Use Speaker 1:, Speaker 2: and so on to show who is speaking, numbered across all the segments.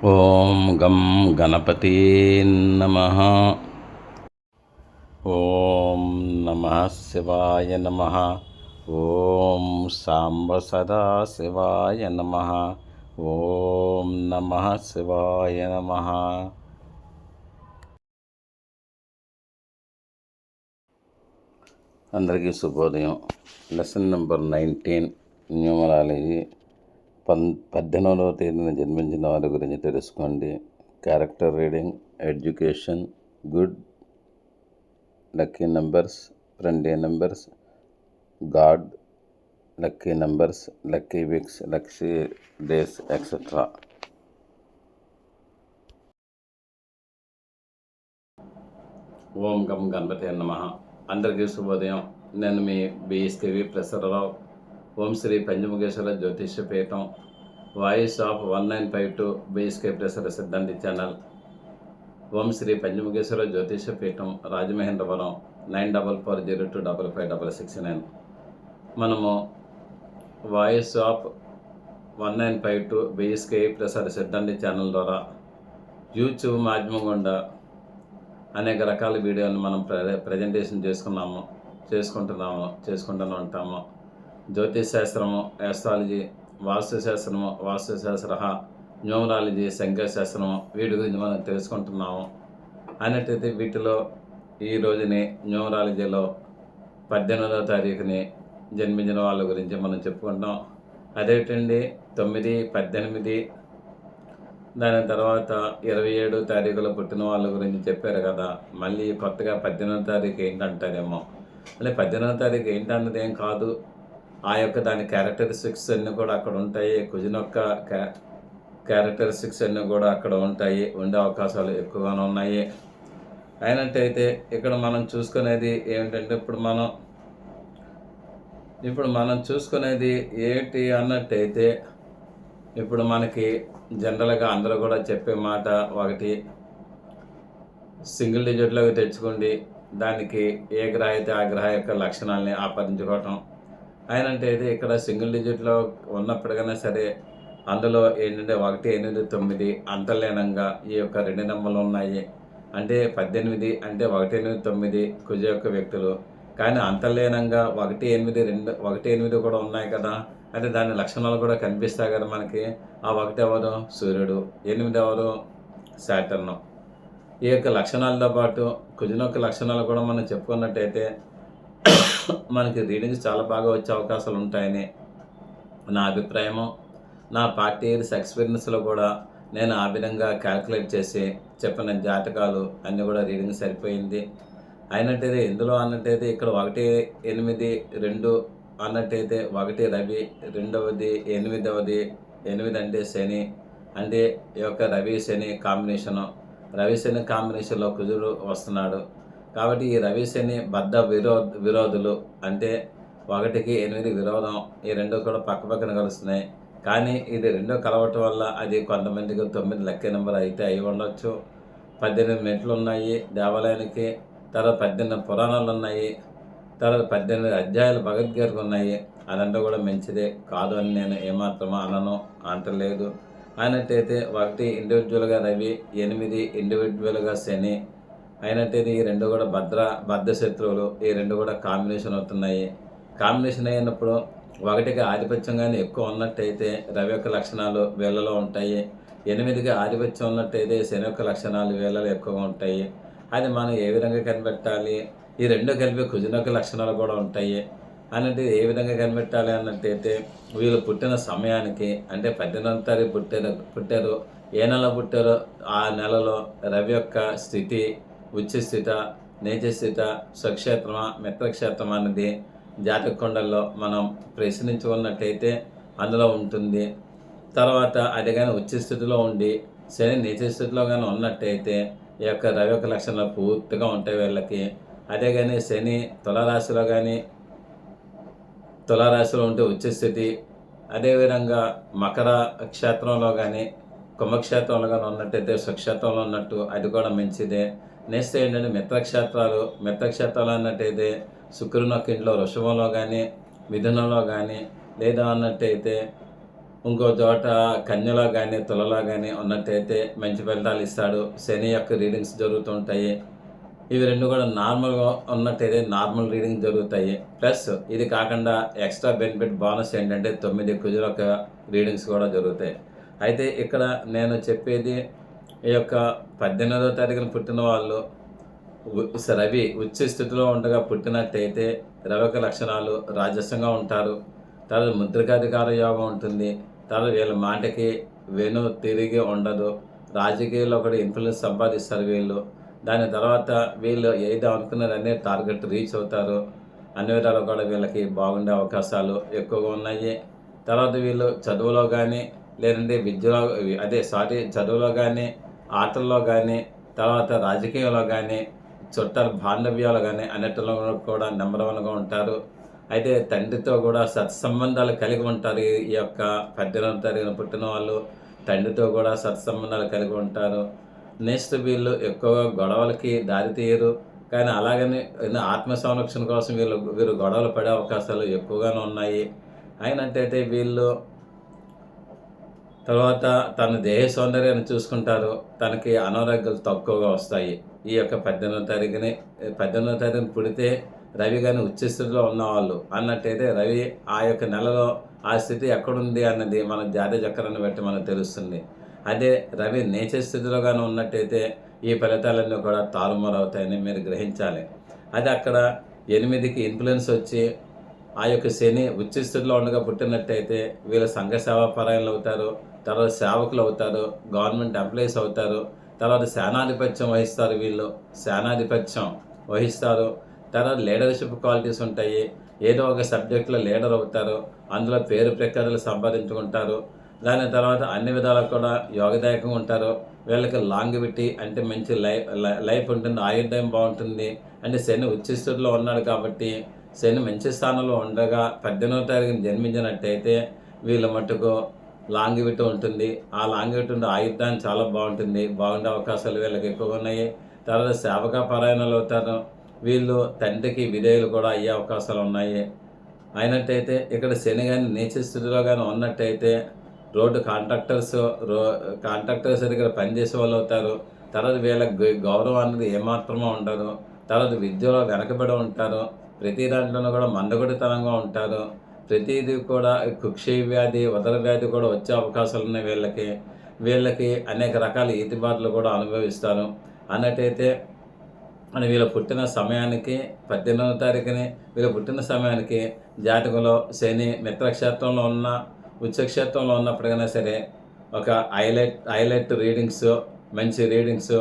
Speaker 1: ఓం గం గణపతి నమ ఓం నమ శివాయ నమ ఓం సాంబ సదా శివాయ నమ ఓం నమ శివాయ నమ అందరికీ శుభోదయం లెసన్ నెంబర్ నైన్టీన్ న్యూమరాలజీ పన్ పద్దెనిమిదవ తేదీన జన్మించిన వారి గురించి తెలుసుకోండి. Character reading education good lucky numbers friendly numbers god lucky numbers lucky weeks lucky days etcetera Om గం గణపతి నమ. అందరికీ శుభోదయం. నేను మీ బిఎస్కేవి ప్రసరరావు. ఓం శ్రీ పంచముఖేశ్వర జ్యోతిష్య పీఠం voice of one nine five two BSK ప్రసర సిద్ధాంతి ఛానల్. ఓం శ్రీ పంచముఖేశ్వర జ్యోతిష పీఠం Rajamahendravaram nine double four zero two double five double six nine. మనము voice of one nine five two BSK ప్రసార సిద్ధాంతి ఛానల్ ద్వారా యూట్యూబ్ మాధ్యమం గుండా అనేక రకాల వీడియోలు మనం ప్ర ప్రజెంటేషన్ చేసుకున్నాము చేసుకుంటున్నాము చేసుకుంటూనే ఉంటాము. జ్యోతిష్ శాస్త్రము ఆస్ట్రాలజీ వాస్తు శాస్త్రము వాస్తు శాస్త్ర న్యూమరాలజీ సంఖ్యాశాస్త్రము వీటి గురించి మనం తెలుసుకుంటున్నాము. అన్నట్టయితే వీటిలో ఈ రోజుని న్యూమరాలజీలో పద్దెనిమిదవ తారీఖుని జన్మించిన వాళ్ళ గురించి మనం చెప్పుకుంటాం అదేటండి తొమ్మిది పద్దెనిమిది దాని తర్వాత ఇరవై ఏడు తారీఖులో పుట్టిన వాళ్ళ గురించి చెప్పారు కదా. మళ్ళీ కొత్తగా పద్దెనిమిదో తారీఖు ఏంటంటారేమో. అంటే పద్దెనిమిదో తారీఖు ఏంటన్నది ఏం కాదు. ఆ యొక్క దాని క్యారెక్టరిస్టిక్స్ అన్నీ కూడా అక్కడ ఉంటాయి. కుజిన్ యొక్క క్యా క్యారెక్టరిస్టిక్స్ అన్నీ కూడా అక్కడ ఉంటాయి. ఉండే అవకాశాలు ఎక్కువగానే ఉన్నాయి. అయినట్టయితే ఇక్కడ మనం చూసుకునేది ఏమిటంటే ఇప్పుడు మనం ఇప్పుడు మనం చూసుకునేది ఏంటి అన్నట్టయితే ఇప్పుడు మనకి జనరల్గా అందరూ కూడా చెప్పే మాట ఒకటి సింగిల్ డిజిట్లోకి తెచ్చుకోండి. దానికి ఏ గ్రహ అయితే ఆ గ్రహ యొక్క లక్షణాలని ఆపాదించుకోవటం. ఆయన అంటే అయితే ఇక్కడ సింగిల్ డిజిట్లో ఉన్నప్పటికైనా సరే అందులో ఏంటంటే ఒకటి ఎనిమిది తొమ్మిది అంతర్లీనంగా ఈ యొక్క రెండు నెంబర్లు ఉన్నాయి. అంటే పద్దెనిమిది అంటే ఒకటి ఎనిమిది తొమ్మిది కుజ యొక్క వ్యక్తులు. కానీ అంతర్లీనంగా ఒకటి ఎనిమిది రెండు ఒకటి ఎనిమిది కూడా ఉన్నాయి కదా. అంటే దాని లక్షణాలు కూడా కనిపిస్తాయి కదా మనకి. ఆ ఒకటి ఎవరు? సూర్యుడు. ఎనిమిది ఎవరు? శాటర్ను ఈ యొక్క లక్షణాలతో పాటు కుజున యొక్క లక్షణాలు కూడా మనం చెప్పుకున్నట్టయితే మనకి రీడింగ్స్ చాలా బాగా వచ్చే అవకాశాలు ఉంటాయని నా అభిప్రాయము. నా పార్టీ ఇయర్స్ ఎక్స్పీరియన్స్లో కూడా నేను ఆ విధంగా క్యాల్కులేట్ చేసి చెప్పిన జాతకాలు అన్నీ కూడా రీడింగ్ సరిపోయింది. అయినట్టయితే ఇందులో అన్నట్టయితే ఇక్కడ ఒకటి ఎనిమిది రెండు అన్నట్టయితే ఒకటి రవి రెండవది ఎనిమిదవది ఎనిమిది అంటే శని అంటే ఈ యొక్క రవి శని కాంబినేషను రవి శని కాంబినేషన్లో కుజుడు వస్తున్నాడు. కాబట్టి ఈ రవి శని బద్ద విరో విరోధులు అంటే ఒకటికి ఎనిమిది విరోధం ఈ రెండు కూడా పక్క పక్కన కలుస్తున్నాయి. కానీ ఇది రెండో కలవటం వల్ల అది కొంతమందికి తొమ్మిది లెక్క నెంబర్ అయితే అయి ఉండొచ్చు. పద్దెనిమిది మెట్లు ఉన్నాయి దేవాలయానికి తర్వాత పద్దెనిమిది పురాణాలు ఉన్నాయి తర్వాత పద్దెనిమిది అధ్యాయాలు భగవద్గీతకు ఉన్నాయి. అదంతా కూడా మంచిదే. కాదు అని నేను ఏమాత్రమో అనను అంటలేదు. అయినట్టయితే ఒకటి ఇండివిజువల్గా రవి ఎనిమిది ఇండివిజువల్గా శని అయినట్టయితే ఈ రెండు కూడా భద్ర బద్ధ శత్రువులు ఈ రెండు కూడా కాంబినేషన్ అవుతున్నాయి. కాంబినేషన్ అయినప్పుడు ఒకటికి ఆధిపత్యంగానే ఎక్కువ ఉన్నట్టయితే రవి యొక్క లక్షణాలు వీళ్ళలో ఉంటాయి. ఎనిమిదిగా ఆధిపత్యం ఉన్నట్టయితే శని యొక్క లక్షణాలు వీళ్ళలో ఎక్కువగా ఉంటాయి. అది మనం ఏ విధంగా కనిపెట్టాలి? ఈ రెండు కలిపి కుజునొక లక్షణాలు కూడా ఉంటాయి. అన్నట్టు ఏ విధంగా కనిపెట్టాలి అన్నట్టయితే వీళ్ళు పుట్టిన సమయానికి అంటే పద్దెనిమిది తారీఖు పుట్టారు పుట్టారు ఏ నెల పుట్టారో ఆ నెలలో రవి యొక్క స్థితి ఉచ్చస్థిత నేచస్థిత స్వక్షేత్రమా మిత్రక్షేత్రమా అనేది జాతక కొండల్లో మనం ప్రశ్నించుకున్నట్టయితే అందులో ఉంటుంది. తర్వాత అది కానీ ఉచ్చస్థితిలో ఉండి శని నీచస్థితిలో కానీ ఉన్నట్టయితే ఈ యొక్క రవి యొక్క లక్షణాలు పూర్తిగా ఉంటాయి వీళ్ళకి. అదే కానీ శని తులరాశిలో కానీ తులారాశిలో ఉంటే ఉచ్చస్థితి అదేవిధంగా మకర క్షేత్రంలో కానీ కుంభక్షేత్రంలో కానీ ఉన్నట్టయితే స్వక్షేత్రంలో ఉన్నట్టు అది కూడా మంచిదే. నెక్స్ట్ ఏంటంటే మిత్రక్షేత్రాలు మిత్రక్షేత్రాలు అన్నట్టయితే శుక్రుని యొక్క ఇంట్లో వృషభంలో కానీ మిథునంలో కానీ లేదా అన్నట్టయితే ఇంకో చోట కన్యలో కానీ తులలో కానీ ఉన్నట్టయితే మంచి ఫలితాలు ఇస్తాడు. శని యొక్క రీడింగ్స్ జరుగుతుంటాయి. ఇవి రెండు కూడా నార్మల్గా ఉన్నట్టయితే నార్మల్ రీడింగ్ జరుగుతాయి. ప్లస్ ఇది కాకుండా ఎక్స్ట్రా బెనిఫిట్ బోనస్ ఏంటంటే తొమ్మిది కుజుల యొక్క రీడింగ్స్ కూడా జరుగుతాయి. అయితే ఇక్కడ నేను చెప్పేది ఈ యొక్క పద్దెనిమిదవ తారీఖున పుట్టిన వాళ్ళు రవి ఉచ్చ స్థితిలో ఉండగా పుట్టినట్టయితే రవి యొక్క లక్షణాలు రాజస్వంగా ఉంటారు. తర్వాత ముద్రికాధికార యోగం ఉంటుంది. తర్వాత వీళ్ళ మాటకి వెను తిరిగి ఉండదు. రాజకీయాల్లో కూడా ఇన్ఫ్లుయెన్స్ సంపాదిస్తారు వీళ్ళు. దాని తర్వాత వీళ్ళు ఏదో అనుకున్నారనే టార్గెట్ రీచ్ అవుతారు. అన్ని విధాలు కూడా వీళ్ళకి బాగుండే అవకాశాలు ఎక్కువగా ఉన్నాయి. తర్వాత వీళ్ళు చదువులో కానీ లేదంటే విద్యలో అదే సారీ చదువులో కానీ ఆటల్లో కానీ తర్వాత రాజకీయాల్లో కానీ చుట్టాలు బాంధవ్యాలు కానీ అన్నిటిలో కూడా నెంబర్ వన్గా ఉంటారు. అయితే తండ్రితో కూడా సత్సంబంధాలు కలిగి ఉంటారు. ఈ- యొక్క పద్దెనిమిది తరగతి పుట్టిన వాళ్ళు తండ్రితో కూడా సత్సంబంధాలు కలిగి ఉంటారు. నెక్స్ట్ వీళ్ళు ఎక్కువగా గొడవలకి దారి తీయరు. కానీ అలాగని ఆత్మ సంరక్షణ కోసం వీళ్ళు వీరు గొడవలు పడే అవకాశాలు ఎక్కువగానే ఉన్నాయి. అయినట్టయితే వీళ్ళు తర్వాత తన దేహ సౌందర్యాన్ని చూసుకుంటారు. తనకి అనారోగ్యాలు తక్కువగా వస్తాయి. ఈ యొక్క పద్దెనిమిదో తారీఖుని పద్దెనిమిదో తారీఖున పుడితే రవి కానీ ఉచ్చస్థితిలో ఉన్నవాళ్ళు అన్నట్టయితే రవి ఆ యొక్క నెలలో ఆ స్థితి ఎక్కడుంది అన్నది మన జాతీయ చక్రాన్ని బట్టి మనకు తెలుస్తుంది. అదే రవి నేచర్ స్థితిలో కానీ ఉన్నట్టయితే ఈ ఫలితాలన్నీ కూడా తారుమారవుతాయని మీరు గ్రహించాలి. అది అక్కడ ఎనిమిదికి ఇన్ఫ్లుయెన్స్ వచ్చి ఆ యొక్క శని ఉచ్చ స్థితిలో ఉండగా పుట్టినట్టయితే వీళ్ళు సంఘసేవా పరాయణలు అవుతారు. తర్వాత సేవకులు అవుతారు గవర్నమెంట్ ఎంప్లాయీస్ అవుతారు తర్వాత సేనాధిపత్యం వహిస్తారు వీళ్ళు. సేనాధిపత్యం వహిస్తారు. తర్వాత లీడర్షిప్ క్వాలిటీస్ ఉంటాయి. ఏదో ఒక సబ్జెక్ట్లో లీడర్ అవుతారు. అందులో పేరు ప్రఖ్యాతలు సంపాదించుకుంటారు. దాని తర్వాత అన్ని విధాలకు కూడా యోగదాయకంగా ఉంటారు. వీళ్ళకి లాంగ్విటీ అంటే మంచి లైఫ్ లైఫ్ ఉంటుంది ఆయుర్దాయం బాగుంటుంది. అంటే శని ఉచ్చిస్తుడిలో ఉన్నాడు కాబట్టి శని మంచి స్థానంలో ఉండగా పద్దెనిమిదో తారీఖున జన్మించినట్టయితే వీళ్ళ మటుకు లాంగివిటీ ఉంటుంది. ఆ లాంగివిటీ ఉండే ఆయుర్దాయం చాలా బాగుంటుంది. బాగుండే అవకాశాలు వీళ్ళకి ఎక్కువగా ఉన్నాయి. తర్వాత సేవక పరాయణాలు అవుతారు వీళ్ళు తండ్రికి విధేయులు కూడా అయ్యే అవకాశాలు ఉన్నాయి. అయినట్టయితే ఇక్కడ శని కానీ నీచ స్థితిలో కానీ ఉన్నట్టయితే రోడ్డు కాంట్రాక్టర్స్ రో కాంట్రాక్టర్స్ దగ్గర పనిచేసే వాళ్ళు అవుతారు. తర్వాత వీళ్ళకి గౌరవం అనేది ఏమాత్రమో ఉండదు. తర్వాత విద్యలో వెనకబడి ఉంటారు. ప్రతి దాంట్లోనూ కూడా మందకొడితనంగా ఉంటారు. ప్రతిదీ కూడా కుక్షయ వ్యాధి ఉదర వ్యాధి కూడా వచ్చే అవకాశాలు ఉన్నాయి వీళ్ళకి. వీళ్ళకి అనేక రకాల ఈతిబాట్లు కూడా అనుభవిస్తారు. అన్నట్టయితే అని వీళ్ళ పుట్టిన సమయానికి పద్దెనిమిదవ తారీఖుని వీళ్ళ పుట్టిన సమయానికి జాతకంలో శని మిత్రక్షేత్రంలో ఉన్న ఉచ్చక్షేత్రంలో ఉన్నప్పటికైనా సరే ఒక హైలైట్ హైలైట్ రీడింగ్స్ మంచి రీడింగ్స్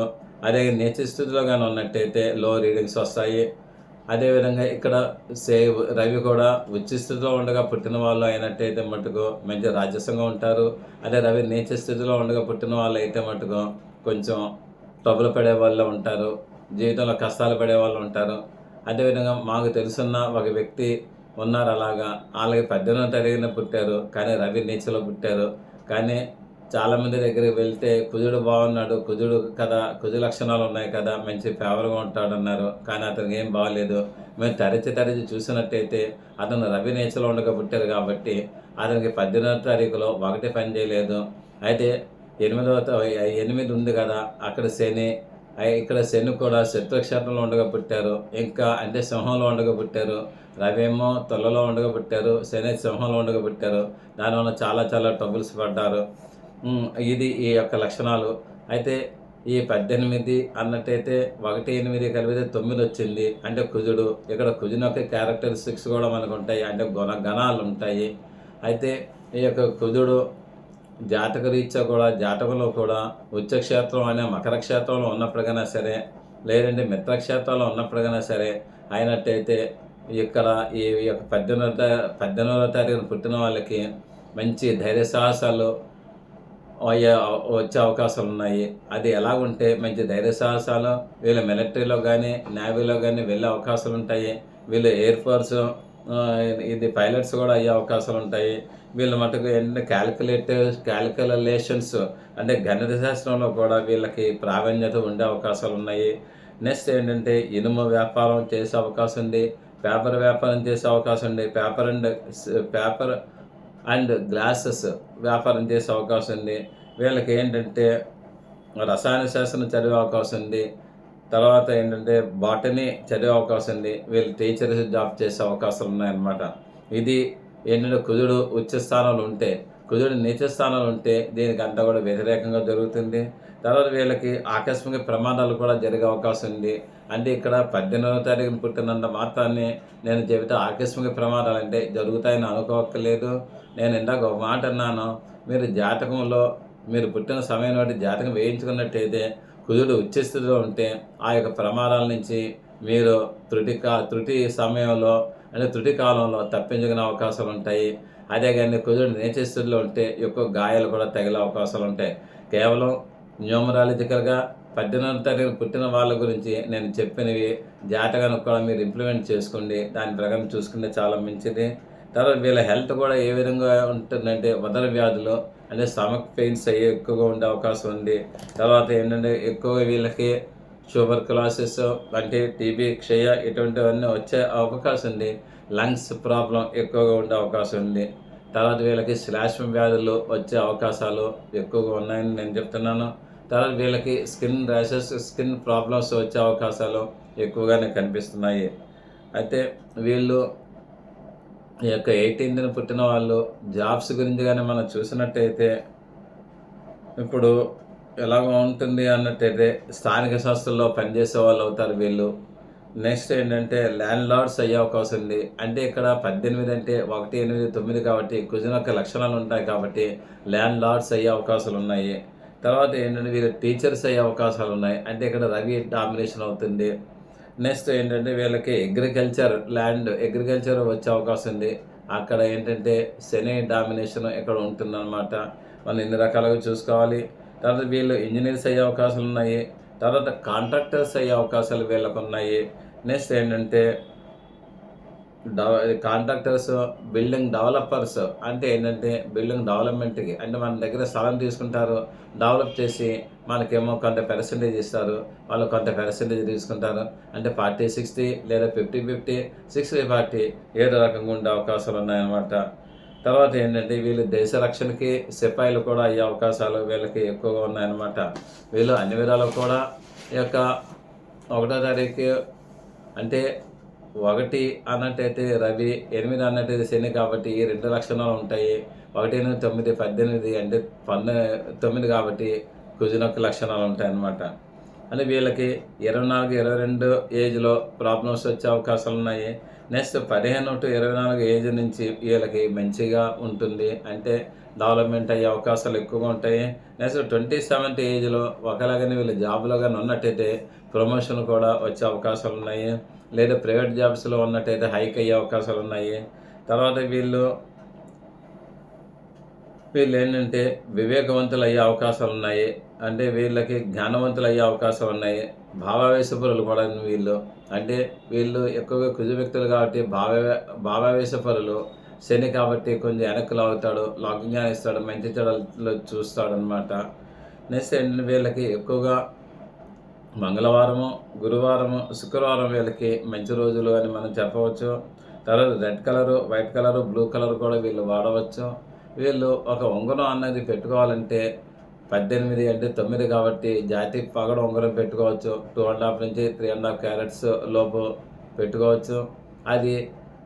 Speaker 1: అదే నీచ స్థితిలో కానీ ఉన్నట్టయితే లో రీడింగ్స్ వస్తాయి. అదేవిధంగా ఇక్కడ సే రవి కూడా ఉచ్చ స్థితిలో ఉండగా పుట్టిన వాళ్ళు అయినట్టయితే మటుకు మంచి రాజస్వంగా ఉంటారు. అదే రవి నీచ స్థితిలో ఉండగా పుట్టిన వాళ్ళు అయితే మటుకు కొంచెం ట్రబుల్ పడే వాళ్ళు ఉంటారు. జీవితంలో కష్టాలు పడే వాళ్ళు ఉంటారు. అదేవిధంగా మాకు తెలుసున్న ఒక వ్యక్తి ఉన్నారు అలాగా. వాళ్ళకి పద్దెనిమిది తరిగిన పుట్టారు. కానీ రవి నీచలో పుట్టారు. కానీ చాలామంది దగ్గరికి వెళ్తే కుజుడు బాగున్నాడు కుజుడు కదా కుజు లక్షణాలు ఉన్నాయి కదా మంచి ఫేవర్గా ఉంటాడు అన్నారు కానీ అతనికి ఏం బాగలేదు మేము తరచి తరచి చూసినట్టయితే అతను రవి నేచలో ఉండగా పుట్టారు కాబట్టి అతనికి పద్దెనిమిదో తారీఖులో ఒకటి పని చేయలేదు. అయితే ఎనిమిదవ ఎనిమిది ఉంది కదా అక్కడ శని ఇక్కడ శని కూడా శత్రుక్షేత్రంలో ఉండగా పుట్టారు. ఇంకా అంటే సింహంలో ఉండగా పుట్టారు. రవి ఏమో ఉండగా పుట్టారు. శని సింహంలో ఉండగా పుట్టారు. దానివల్ల చాలా చాలా ట్రబుల్స్ పడ్డారు. ఇది ఈ యొక్క లక్షణాలు. అయితే ఈ పద్దెనిమిది అన్నట్టయితే ఒకటి ఎనిమిది కలిపితే తొమ్మిది వచ్చింది. అంటే కుజుడు ఇక్కడ కుజుని యొక్క క్యారెక్టరిస్టిక్స్ కూడా మనకు ఉంటాయి. అంటే గుణ గణాలు ఉంటాయి. అయితే ఈ యొక్క కుజుడు జాతక రీత్యా కూడా జాతకంలో కూడా ఉచ్చక్షేత్రం అనే మకర క్షేత్రంలో ఉన్నప్పటికైనా సరే లేదంటే మిత్రక్షేత్రంలో ఉన్నప్పటికైనా సరే అయినట్టయితే ఇక్కడ ఈ యొక్క పద్దెనిమిదో పద్దెనిమిదో పద్దెనిమిదవ తారీఖున పుట్టిన వాళ్ళకి మంచి ధైర్య సాహసాలు అయ్యే వచ్చే అవకాశాలు ఉన్నాయి అది ఎలాగుంటే మంచి ధైర్య సాహసాలు వీళ్ళు మిలిటరీలో కానీ నేవీలో కానీ వెళ్ళే అవకాశాలు ఉంటాయి వీళ్ళు ఎయిర్ ఫోర్స్ ఇది పైలట్స్ కూడా అయ్యే అవకాశాలు ఉంటాయి వీళ్ళ మటుకు ఏంటంటే క్యాలిక్యులేటివ్ క్యాలిక్యులేషన్స్ అంటే గణిత శాస్త్రంలో కూడా వీళ్ళకి ప్రావీణ్యత ఉండే అవకాశాలు ఉన్నాయి నెక్స్ట్ ఏంటంటే ఇనుము వ్యాపారం చేసే అవకాశం ఉంది. పేపర్ వ్యాపారం చేసే అవకాశం ఉంది. Paper and paper and glasses వ్యాపారం చేసే అవకాశం ఉంది. వీళ్ళకి ఏంటంటే రసాయన శాస్త్రం చదివే అవకాశం ఉంది. తర్వాత ఏంటంటే బాటనీ చదివే అవకాశం ఉంది. వీళ్ళు టీచర్స్ జాబ్ చేసే అవకాశాలు ఉన్నాయన్నమాట. ఇది ఏంటంటే కుజుడు ఉచ్చ స్థానంలో ఉంటే కుజుడు నీచ స్థానంలో ఉంటే దీనికి అంతా కూడా వ్యతిరేకంగా జరుగుతుంది. తర్వాత వీళ్ళకి ఆకస్మిక ప్రమాదాలు కూడా జరిగే అవకాశం ఉంది. అంటే ఇక్కడ పద్దెనిమిదవ తారీఖున పుట్టినంత మాత్రాన్ని నేను చెబితే ఆకస్మిక ప్రమాదాలు అంటే జరుగుతాయని అనుకోవక్కర్లేదు నేను ఇందాక ఒక మాట అన్నాను. మీరు జాతకంలో మీరు పుట్టిన సమయం బట్టి జాతకం వేయించుకున్నట్టయితే కుజుడు ఉచ్చస్థితిలో ఉంటే ఆ యొక్క ప్రమాదాల నుంచి మీరు త్రుటి కా త్రుటి సమయంలో అంటే త్రుటి కాలంలో తప్పించుకునే అవకాశాలు ఉంటాయి. అదే కానీ కుజుడు నేచస్థితిలో ఉంటే ఎక్కువ గాయాలు కూడా తగిలే అవకాశాలు ఉంటాయి. కేవలం న్యూమరాలజికల్గా పద్దెనిమిది తరగతి పుట్టిన వాళ్ళ గురించి నేను చెప్పినవి జాతకాన్ని కూడా మీరు ఇంప్లిమెంట్ చేసుకోండి. దాని ప్రకారం చూసుకుంటే చాలా మంచిది. తర్వాత వీళ్ళ హెల్త్ కూడా ఏ విధంగా ఉంటుందంటే ఉదర వ్యాధులు అంటే స్టమక్ పెయిన్స్ అయ్యి ఎక్కువగా ఉండే అవకాశం ఉంది. తర్వాత ఏంటంటే ఎక్కువగా వీళ్ళకి షుగర్ క్లాసెస్ అంటే టీబీ క్షయ ఇటువంటివన్నీ వచ్చే అవకాశం ఉంది. లంగ్స్ ప్రాబ్లం ఎక్కువగా ఉండే అవకాశం ఉంది. తర్వాత వీళ్ళకి శ్లాష్మ వ్యాధులు వచ్చే అవకాశాలు ఎక్కువగా ఉన్నాయని నేను చెప్తున్నాను. తర్వాత వీళ్ళకి స్కిన్ ర్యాషెస్ స్కిన్ ప్రాబ్లమ్స్ వచ్చే అవకాశాలు ఎక్కువగానే కనిపిస్తున్నాయి. అయితే వీళ్ళు ఈ యొక్క ఎయిటీన్త్న పుట్టిన వాళ్ళు జాబ్స్ గురించి కానీ మనం చూసినట్టయితే ఇప్పుడు ఎలాగ ఉంటుంది అన్నట్టయితే స్థానిక సంస్థల్లో పనిచేసే వాళ్ళు అవుతారు వీళ్ళు. నెక్స్ట్ ఏంటంటే ల్యాండ్ లార్డ్స్ అయ్యే అవకాశం ఉంది. అంటే ఇక్కడ పద్దెనిమిది అంటే ఒకటి ఎనిమిది తొమ్మిది కాబట్టి కుజున యొక్క లక్షణాలు ఉంటాయి కాబట్టి ల్యాండ్ లార్డ్స్ అయ్యే అవకాశాలు ఉన్నాయి. తర్వాత ఏంటంటే వీళ్ళు టీచర్స్ అయ్యే అవకాశాలు ఉన్నాయి. అంటే ఇక్కడ రవి డామినేషన్ అవుతుంది. నెక్స్ట్ ఏంటంటే వీళ్ళకి అగ్రికల్చర్ ల్యాండ్ అగ్రికల్చర్ వచ్చే అవకాశం ఉంది. అక్కడ ఏంటంటే శని డామినేషన్ ఇక్కడ ఉంటుందన్నమాట. మనం ఎన్ని రకాలుగా చూసుకోవాలి? తర్వాత వీళ్ళు ఇంజనీర్స్ అయ్యే అవకాశాలు ఉన్నాయి. తర్వాత కాంట్రాక్టర్స్ అయ్యే అవకాశాలు వీళ్ళకు ఉన్నాయి. నెక్స్ట్ ఏంటంటే కాంట్రాక్టర్స్ బిల్డింగ్ డెవలపర్స్ అంటే ఏంటంటే బిల్డింగ్ డెవలప్మెంట్కి అంటే మన దగ్గర స్థలం తీసుకుంటారు డెవలప్ చేసి మనకేమో కొంత పర్సంటేజ్ ఇస్తారు. వాళ్ళు కొంత పర్సంటేజ్ తీసుకుంటారు. అంటే ఫార్టీ సిక్స్టీ లేదా ఫిఫ్టీ ఫిఫ్టీ సిక్స్టీ ఫార్టీ ఏదో రకంగా ఉండే అవకాశాలు ఉన్నాయన్నమాట. తర్వాత ఏంటంటే వీళ్ళు దేశ రక్షణకి సిపాయిలు కూడా అయ్యే అవకాశాలు వీళ్ళకి ఎక్కువగా ఉన్నాయన్నమాట. వీళ్ళు అన్ని విధాలు కూడా ఈ యొక్క ఒకటో తారీఖు అంటే ఒకటి అన్నట్టయితే రవి ఎనిమిది అన్నట్టయితే శని కాబట్టి ఈ రెండు లక్షణాలు ఉంటాయి. ఒకటి ఎనిమిది తొమ్మిది పద్దెనిమిది అంటే పన్నె తొమ్మిది కాబట్టి కుజునొక్క లక్షణాలు ఉంటాయి అన్నమాట. అంటే వీళ్ళకి ఇరవై నాలుగు ఇరవై రెండు ఏజ్లో ప్రాబ్లమ్స్ వచ్చే అవకాశాలు ఉన్నాయి. నెక్స్ట్ పదిహేను టు ఇరవై నాలుగు ఏజ్ నుంచి వీళ్ళకి మంచిగా ఉంటుంది. అంటే డెవలప్మెంట్ అయ్యే అవకాశాలు ఎక్కువగా ఉంటాయి. నెక్స్ట్ ట్వంటీ సెవెంత్ ఏజ్లో ఒకలాగానే వీళ్ళు జాబ్లో కానీ ఉన్నట్టయితే ప్రమోషన్ కూడా వచ్చే అవకాశాలు ఉన్నాయి. లేదా ప్రైవేట్ జాబ్స్లో ఉన్నట్టయితే హైక్ అయ్యే అవకాశాలు ఉన్నాయి. తర్వాత వీళ్ళు వీళ్ళు ఏంటంటే వివేకవంతులు అయ్యే అవకాశాలు ఉన్నాయి. అంటే వీళ్ళకి జ్ఞానవంతులు అయ్యే అవకాశాలు ఉన్నాయి. భావావేశపరులు కూడా వీళ్ళు. అంటే వీళ్ళు ఎక్కువగా కుజ వ్యక్తులు కాబట్టి భావ భావావేశపరులు. శని కాబట్టి కొంచెం వెనక్కి లాగుతాడు లాగ్జ్ఞానం ఇస్తాడు మంచి చెడలు చూస్తాడు అనమాట నెక్స్ట్ ఏంటంటే వీళ్ళకి ఎక్కువగా మంగళవారము గురువారము శుక్రవారం వీళ్ళకి మంచి రోజులు అని మనం చెప్పవచ్చు. తర్వాత red colour white colour blue colour కూడా వీళ్ళు వాడవచ్చు. వీళ్ళు ఒక ఉంగరం అన్నది పెట్టుకోవాలంటే పద్దెనిమిది అంటే తొమ్మిది కాబట్టి జాతి పగడ ఉంగరం పెట్టుకోవచ్చు. టూ అండ్ హాఫ్ నుంచి త్రీ అండ్ హాఫ్ క్యారెట్స్ లోపు పెట్టుకోవచ్చు. అది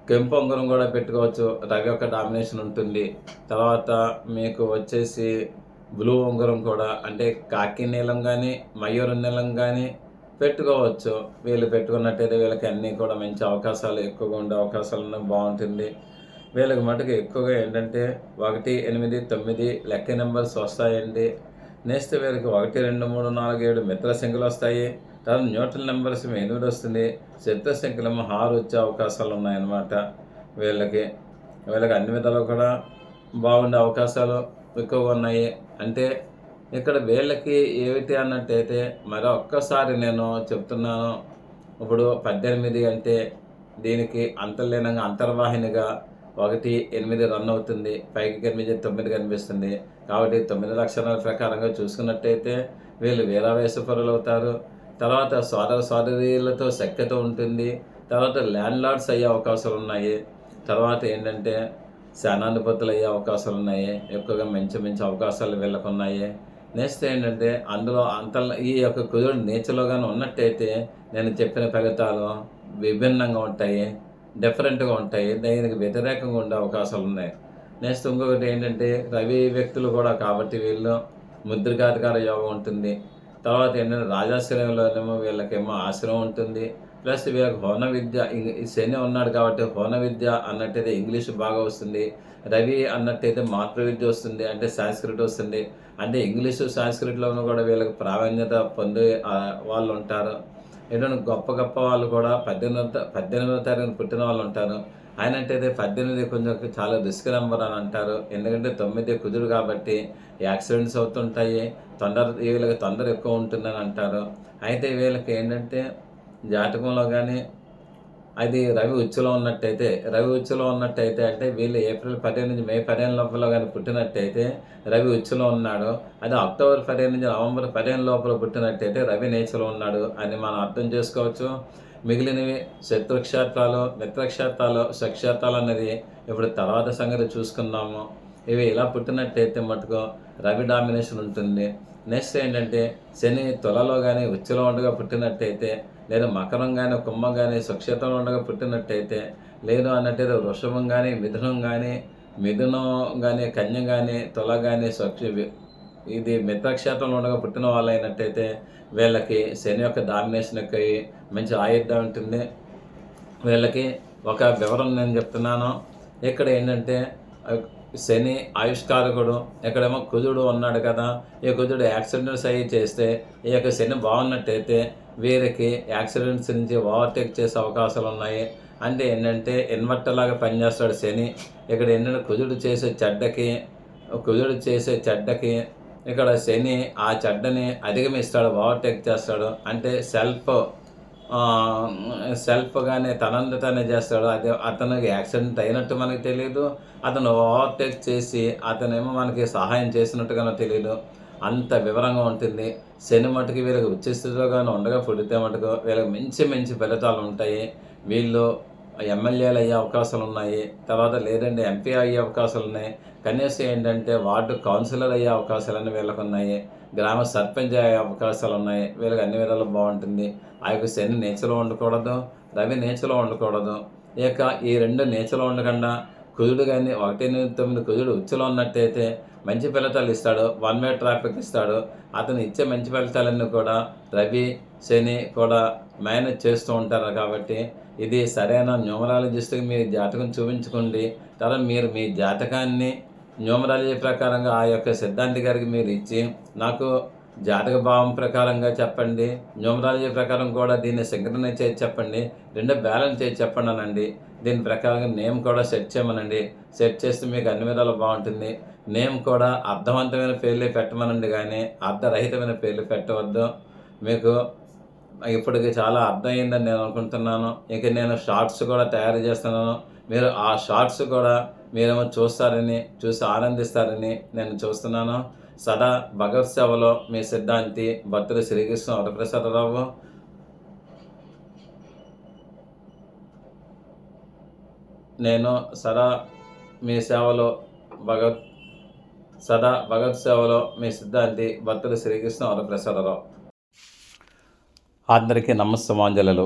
Speaker 1: కెంపు ఉంగరం కూడా పెట్టుకోవచ్చు. రవి యొక్క డామినేషన్ ఉంటుంది. తర్వాత మీకు వచ్చేసి బ్లూ ఉంగరం కూడా అంటే కాకి నీలం కానీ మయూర నీలం కానీ పెట్టుకోవచ్చు. వీళ్ళు పెట్టుకున్నట్టయితే వీళ్ళకి అన్నీ కూడా మంచి అవకాశాలు ఎక్కువగా ఉండే అవకాశాలు ఉన్నాయి. బాగుంటుంది. వీళ్ళకి మటుకు ఎక్కువగా ఏంటంటే ఒకటి ఎనిమిది తొమ్మిది లెక్క నెంబర్స్ వస్తాయండి. నెక్స్ట్ వీళ్ళకి ఒకటి రెండు మూడు నాలుగు ఏడు మిత్ర సంఖ్యలు వస్తాయి. తర్వాత న్యూట్రల్ నెంబర్స్ ఎనిమిది వస్తుంది. శత్రు సంఖ్యలేమో హారు వచ్చే అవకాశాలు ఉన్నాయన్నమాట. వీళ్ళకి వీళ్ళకి అన్ని విధాలు కూడా బాగుండే అవకాశాలు ఎక్కువగా ఉన్నాయి. అంటే ఇక్కడ వీళ్ళకి ఏమిటి అన్నట్టయితే మరి ఒక్కసారి నేను చెప్తున్నాను. ఇప్పుడు పద్దెనిమిది అంటే దీనికి అంతర్లీనంగా అంతర్వాహినిగా ఒకటి ఎనిమిది రన్ అవుతుంది. పైకి ఎనిమిది తొమ్మిది కనిపిస్తుంది. కాబట్టి తొమ్మిది లక్షణాల ప్రకారంగా చూసుకున్నట్టయితే వీళ్ళు వీరావేశపరులు అవుతారు తర్వాత సోదర సోదరీలతో సఖ్యత ఉంటుంది. తర్వాత ల్యాండ్ లార్డ్స్ అయ్యే అవకాశాలు ఉన్నాయి తర్వాత ఏంటంటే సేనాధిపతులు అయ్యే అవకాశాలు ఉన్నాయి ఎక్కువగా మంచి మంచి అవకాశాలు వీళ్ళకు ఉన్నాయి నెక్స్ట్ ఏంటంటే అందులో అంత ఈ యొక్క కుదురు నేచర్లో కానీ ఉన్నట్టయితే నేను చెప్పిన ఫలితాలు విభిన్నంగా ఉంటాయి. డిఫరెంట్గా ఉంటాయి. దీనికి వ్యతిరేకంగా ఉండే అవకాశాలు ఉన్నాయి నెక్స్ట్ ఇంకొకటి ఏంటంటే రవి వ్యక్తులు కూడా కాబట్టి వీళ్ళు ముద్రికాధికార యోగం ఉంటుంది. తర్వాత ఏంటంటే రాజాశ్రయంలోనేమో వీళ్ళకేమో ఆశ్రయం ఉంటుంది. ప్లస్ వీళ్ళకి హోన విద్య శని ఉన్నాడు కాబట్టి హోన విద్య అన్నట్టయితే ఇంగ్లీష్ బాగా వస్తుంది. రవి అన్నట్టయితే మాతృ విద్య వస్తుంది అంటే సాంస్క్రిట్ వస్తుంది. అంటే ఇంగ్లీషు సాంస్క్రిట్లోనూ కూడా వీళ్ళకి ప్రావీణ్యత పొందే వాళ్ళు ఉంటారు. ఏంటంటే గొప్ప గొప్ప వాళ్ళు కూడా పద్దెనిమిది పద్దెనిమిదో తారీఖున పుట్టిన వాళ్ళు ఉంటారు. ఆయన అంటే పద్దెనిమిది కొంచెం చాలా రిస్క్ నెంబర్ అని అంటారు. ఎందుకంటే తొమ్మిది కుదురు కాబట్టి యాక్సిడెంట్స్ అవుతుంటాయి. తొందర వీళ్ళకి తొందర ఎక్కువ ఉంటుందని అంటారు. అయితే వీళ్ళకి ఏంటంటే జాతకంలో కానీ అది రవి ఉచ్చులో ఉన్నట్టయితే రవి ఉచ్చులో ఉన్నట్టయితే అంటే వీళ్ళు ఏప్రిల్ పదిహేను నుంచి మే పదిహేను లోపల కానీ పుట్టినట్టయితే రవి ఉచ్చులో ఉన్నాడు. అది అక్టోబర్ పదిహేను నుంచి నవంబర్ పదిహేను లోపల పుట్టినట్టయితే రవి నేచలో ఉన్నాడు అని మనం అర్థం చేసుకోవచ్చు. మిగిలినవి శత్రుక్షేత్రాలు మిత్రక్షేత్రాలు సక్షేత్రాలు అనేది ఇప్పుడు తర్వాత సంగతి చూసుకున్నాము ఇవి ఇలా పుట్టినట్టయితే మటుకు రవి డామినేషన్ ఉంటుంది. నెక్స్ట్ ఏంటంటే శని తులలో కానీ ఉచ్చలో ఉండగా పుట్టినట్టయితే లేదా మకరం కానీ కుంభం కానీ సుక్షేత్రంలో ఉండగా పుట్టినట్టయితే లేదు అన్నట్టయితే వృషభం కానీ మిథునం కానీ మిథునం కానీ కన్య కానీ తుల కానీ స్వక్ష ఇది మిత్రక్షేత్రంలో ఉండగా పుట్టిన వాళ్ళు అయినట్టయితే వీళ్ళకి శని యొక్క డామినేషన్ యొక్క మంచి ఆయుధం ఉంటుంది. వీళ్ళకి ఒక వివరం నేను చెప్తున్నాను. ఇక్కడ ఏంటంటే శని ఆయుష్కారకుడు ఇక్కడేమో కుజుడు ఉన్నాడు కదా. ఈ కుజుడు యాక్సిడెంట్స్ అయ్యి చేస్తే ఈ యొక్క శని బాగున్నట్టయితే వీరికి యాక్సిడెంట్స్ నుంచి ఓవర్టేక్ చేసే అవకాశాలు ఉన్నాయి. అంటే ఏంటంటే ఇన్వర్టర్ లాగా పనిచేస్తాడు శని. ఇక్కడ ఏంటంటే కుజుడు చేసే చెడ్డకి కుజుడు చేసే చెడ్డకి ఇక్కడ శని ఆ చెడ్డని అధిగమిస్తాడు ఓవర్టేక్ చేస్తాడు. అంటే సెల్ఫ్ సెల్ఫ్గానే తనంతనే చేస్తాడు. అది అతనికి యాక్సిడెంట్ అయినట్టు మనకు తెలియదు అతను ఓవర్టేక్ చేసి అతనేమో మనకి సహాయం చేసినట్టుగానో తెలియదు అంత వివరంగా ఉంటుంది. శని మటుకు వీళ్ళకి ఉచ్చస్థితిలోగానే ఉండగా పుడితే మటుకు వీళ్ళకి మంచి మంచి ఫలితాలు ఉంటాయి. వీళ్ళు ఎమ్మెల్యేలు అయ్యే అవకాశాలు ఉన్నాయి. తర్వాత లేదంటే ఎంపీ అయ్యే అవకాశాలు ఉన్నాయి. కనీసం ఏంటంటే వార్డు కౌన్సిలర్ అయ్యే అవకాశాలన్నీ వీళ్ళకు ఉన్నాయి. గ్రామ సర్పంచ్ అయ్యే అవకాశాలు ఉన్నాయి. వీళ్ళకి అన్ని విధాలు బాగుంటుంది. ఆ యొక్క శని నేచలో ఉండకూడదు రవి నేచలో ఉండకూడదు. ఇక ఈ రెండు నేచలో ఉండకుండా కుజుడు కానీ ఒకటి తొమ్మిది కుజుడు ఉచ్చులో ఉన్నట్టయితే మంచి ఫలితాలు ఇస్తాడు. వన్ వే ట్రాఫిక్ ఇస్తాడు. అతను ఇచ్చే మంచి ఫలితాలన్నీ కూడా రవి శని కూడా మేనేజ్ చేస్తూ ఉంటారు కాబట్టి ఇది సరైన న్యూమరాలజిస్ట్కి మీ జాతకం చూపించుకోండి. తర్వాత మీరు మీ జాతకాన్ని న్యూమరాలజీ ప్రకారంగా ఆ యొక్క సిద్ధాంతి గారికి మీరు ఇచ్చి నాకు జాతక భావం ప్రకారంగా చెప్పండి న్యూమరాలజీ ప్రకారం కూడా దీన్ని సింక్రనైజ్ చేసి చెప్పండి రెండో బ్యాలెన్స్ చేసి చెప్పండి అనండి దీని ప్రకారంగా నేమ్ కూడా సెట్ చేయమనండి. సెట్ చేస్తే మీకు అన్ని విధాలు బాగుంటుంది. నేమ్ కూడా అర్థవంతమైన పేర్లు పెట్టమనండి కానీ అర్థరహితమైన పేర్లు పెట్టవద్దు. మీకు ఇప్పటికి చాలా అర్థమైందని నేను అనుకుంటున్నాను. ఇక నేను షార్ట్స్ కూడా తయారు చేస్తున్నాను. మీరు ఆ షార్ట్స్ కూడా మీరేమో చూస్తారని చూసి ఆనందిస్తారని నేను చూస్తున్నాను. సదా భగవత్ సేవలో మీ సిద్ధాంతి భక్తులు శ్రీకృష్ణ వరప్రసాదరావు నేను సదా మీ సేవలో భగవత్ సదా భగవత్ సేవలో మీ సిద్ధాంతి భక్తులు శ్రీకృష్ణ వరప్రసాదరావు అందరికీ నమస్తమాంజలు